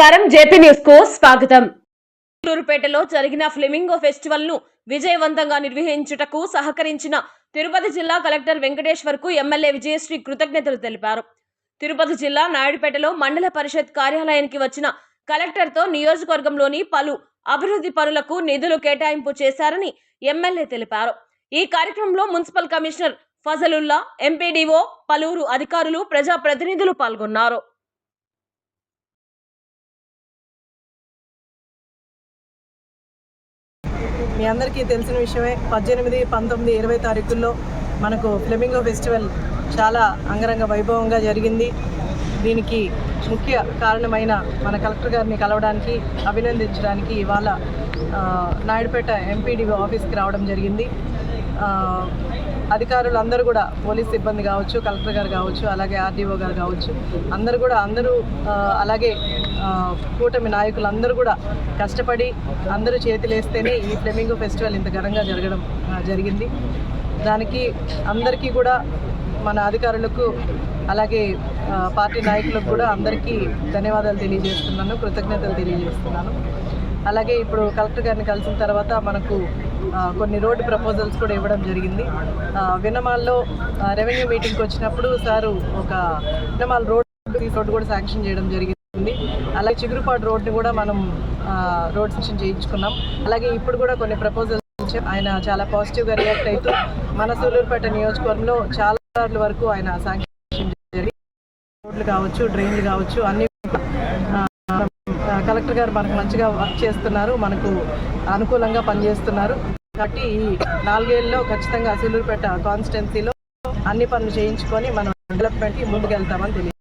నమస్కారం. జేపీ న్యూస్కు స్వాగతం. చిత్తూరుపేటలో జరిగిన ఫ్లెమింగో ఫెస్టివల్ను విజయవంతంగా నిర్వహించుటకు సహకరించిన తిరుపతి జిల్లా కలెక్టర్ వెంకటేశ్వర్కు ఎమ్మెల్యే విజయశ్రీ కృతజ్ఞతలు తెలిపారు. తిరుపతి జిల్లా నాయుడుపేటలో మండల పరిషత్ కార్యాలయానికి వచ్చిన కలెక్టర్తో నియోజకవర్గంలోని పలు అభివృద్ధి పనులకు నిధులు కేటాయింపు చేశారని ఎమ్మెల్యే తెలిపారు. ఈ కార్యక్రమంలో మున్సిపల్ కమిషనర్ ఫజలుల్లా ఎంపీడీఓ పలువురు అధికారులు ప్రజాప్రతినిధులు పాల్గొన్నారు. మీ అందరికీ తెలిసిన విషయమే పద్దెనిమిది పంతొమ్మిది ఇరవై తారీఖుల్లో మనకు ఫ్లెమింగో ఫెస్టివల్ చాలా అంగరంగ వైభవంగా జరిగింది. దీనికి ముఖ్య కారణమైన మన కలెక్టర్ గారిని కలవడానికి అభినందించడానికి ఇవాళ నాయుడుపేట ఎంపీడీఓ ఆఫీస్కి రావడం జరిగింది. అధికారులు అందరూ కూడా పోలీస్ సిబ్బంది కావచ్చు కలెక్టర్ గారు కావచ్చు అలాగే ఆర్డీఓ గారు కావచ్చు అందరూ కూడా అందరూ అలాగే కూటమి నాయకులు అందరూ కూడా కష్టపడి అందరూ చేతులేస్తేనే ఈ ఫ్లెమింగో ఫెస్టివల్ ఇంత ఘనంగా జరగడం జరిగింది. దానికి అందరికీ కూడా మన అధికారులకు అలాగే పార్టీ నాయకులకు కూడా అందరికీ ధన్యవాదాలు తెలియజేస్తున్నాను కృతజ్ఞతలు తెలియజేస్తున్నాను. అలాగే ఇప్పుడు కలెక్టర్ గారిని కలిసిన తర్వాత మనకు కొన్ని రోడ్డు ప్రపోజల్స్ కూడా ఇవ్వడం జరిగింది. వినమాల్లో రెవెన్యూ మీటింగ్కి వచ్చినప్పుడు సారు ఒక వినమాల్ రోడ్ రోడ్డు కూడా శాంక్షన్ చేయడం జరిగింది. అలాగే చిగురుపాడు రోడ్ని కూడా మనం రోడ్ శాంక్షన్ చేయించుకున్నాం. అలాగే ఇప్పుడు కూడా కొన్ని ప్రపోజల్స్ ఆయన చాలా పాజిటివ్గా రియాక్ట్ అవుతూ మన సూలూరుపేట నియోజకవర్గంలో చాలా సార్లు వరకు ఆయన శాంక్షన్ జరిగి రోడ్లు కావచ్చు డ్రైన్లు కావచ్చు అన్ని కలెక్టర్ గారు మనకు మంచిగా వర్క్ చేస్తున్నారు మనకు అనుకూలంగా పనిచేస్తున్నారు. కాబట్టి ఈ నాలుగేళ్ళలో ఖచ్చితంగా సూలూరుపేట కాన్స్టిట్యున్సీలో అన్ని పనులు చేయించుకొని మనం డెవలప్మెంట్కి ముందుకు వెళ్తామని తెలియదు